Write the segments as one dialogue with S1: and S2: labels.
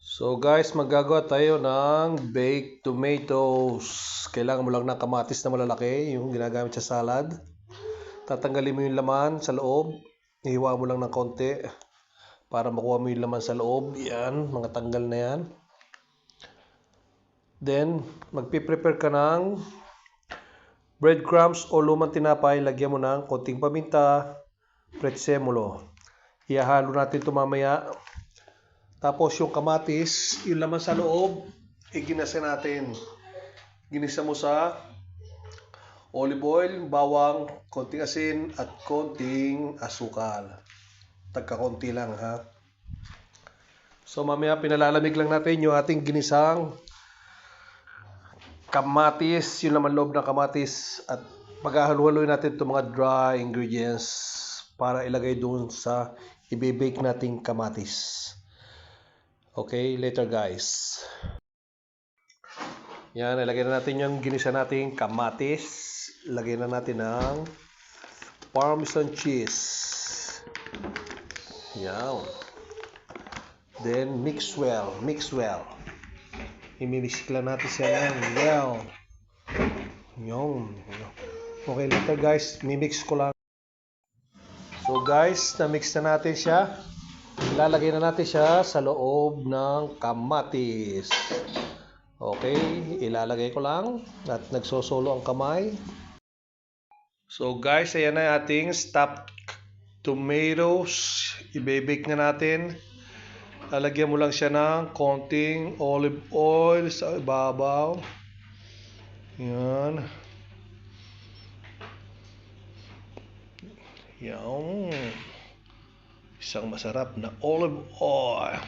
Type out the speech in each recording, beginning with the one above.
S1: So guys, magagawa tayo ng baked tomatoes. Kailangan mo lang ng kamatis na malalaki, yung ginagamit sa salad. Tatanggalin mo yung laman sa loob. Ihiwa mo lang ng konti para makuha mo yung laman sa loob. Yan, mga tanggal na yan. Then, magpiprepare ka ng breadcrumbs o lumang tinapay. Lagyan mo ng konting paminta, pretzemolo. Ihahalo natin ito mamaya. Tapos yung kamatis, yung laman sa loob, iginasa natin. Ginisa mo sa olive oil, bawang, konting asin, at konting asukal. Tagka-konti lang ha. So mamaya pinalalamig lang natin yung ating ginisang kamatis, yung laman loob ng kamatis, at paghahalo-haloy natin itong mga dry ingredients para ilagay doon sa ibibake nating kamatis. Okay, later guys. Yan, ilagay na natin yung ginisa nating kamatis. Lagay na natin ng parmesan cheese. Yan. Then, mix well. Mix well. Imimix lang natin siya ng well. Yan. Okay, later guys. Mimix ko lang. So guys, na-mix na natin siya. Ilalagay na natin siya sa loob ng kamatis. Okay, ilalagay ko lang at nagsosolo ang kamay. So guys, ayan na ating stuffed tomatoes. Ibebake na natin. Lalagyan mo lang siya ng konting olive oil sa ibabaw. Yan. Yan. Isang masarap na olive oil.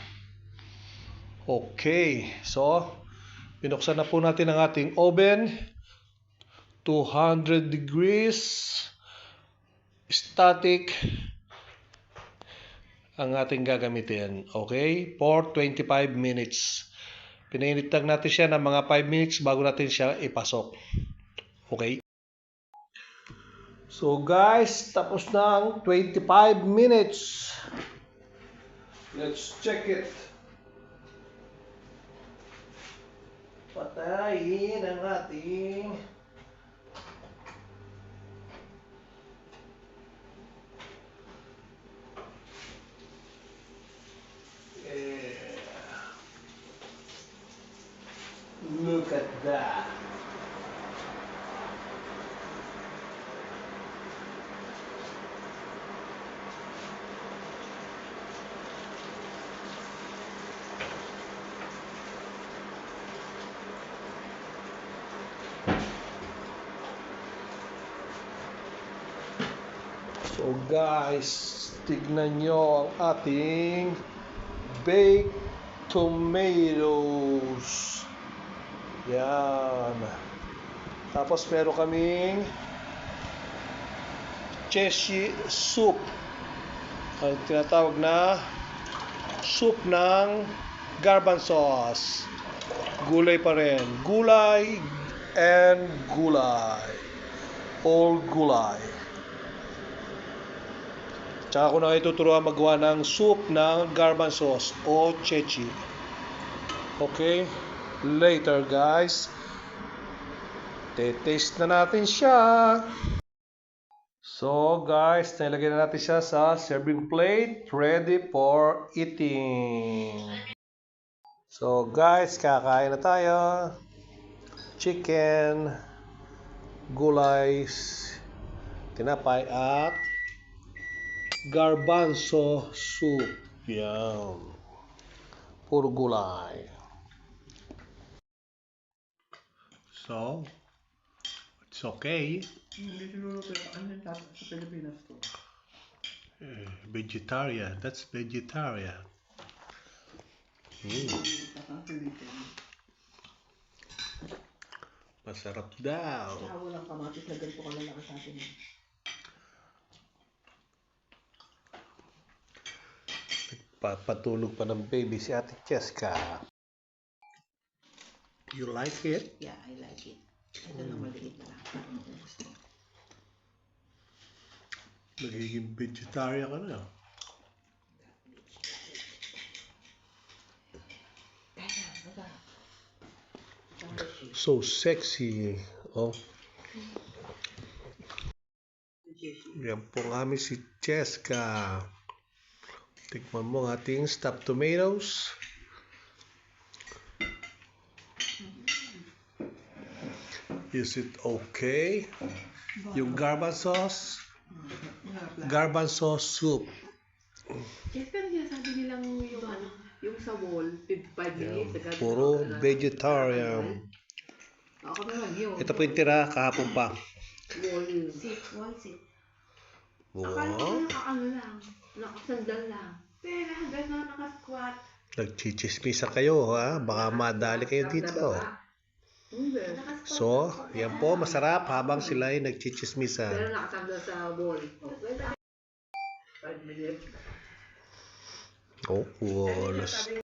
S1: Okay. So, pinuksan na po natin ang ating oven. 200 degrees. Static. Ang ating gagamitin. Okay? For 25 minutes. Pinainit natin siya ng mga 5 minutes bago natin siya ipasok. Okay? So guys, tapos na ang 25 minutes. Let's check it. Patayin ang ating Yeah. Look at that. So guys, tignan nyo ang ating baked tomatoes. Yan. Tapos meron kaming cheshi soup. Ang tinatawag na soup ng garbanzos. Gulay pa rin. Gulay and gulay. All gulay. Tsaka ako na kayo tuturuan magawa ng soup ng garbanzos o chechi. Okay? Later guys. Te-taste na natin siya. So guys, nilagay na natin siya sa serving plate. Ready for eating. So guys, kakain na tayo. Chicken, gulay, tinapay at garbanzo soup. Yan. Puro gulay. So, it's okay.
S2: Hindi siguro sa Pilipinas to?
S1: Eh, vegetarian. That's vegetarian. Mm, masarap daw.
S2: Walang kamatis na ganito kalalaki sa atin.
S1: patulog pa ng baby si Ate Cheska. You like it?
S2: Yeah, I like it. Ito na maliit na lang.
S1: Nagiging vegetarian ka na. So sexy, oh. Yan po kami si Cheska. Tikman mo ang ating stuffed tomatoes. Is it okay? Yung garban sauce? Garban sauce soup.
S2: Yes, pero sinasabi nilang yung ano, yung sa wall, 55 minutes. agad-
S1: Puro vegetarian.
S2: Ako naman yun.
S1: Ito po yung tira kahapon pa.
S2: Wall. Sit, wall sit. Akala ko
S1: Wow.
S2: naka-ano lang, nakasandal lang. Pero hanggang na naka-squat.
S1: Nagchichismisa kayo ha. Baka madali kayo dito. So, yan po, masarap habang sila ay nagchichismisa.
S2: Pero nakasandal sa wall. Okay. 5 minutes.
S1: Oh, walas.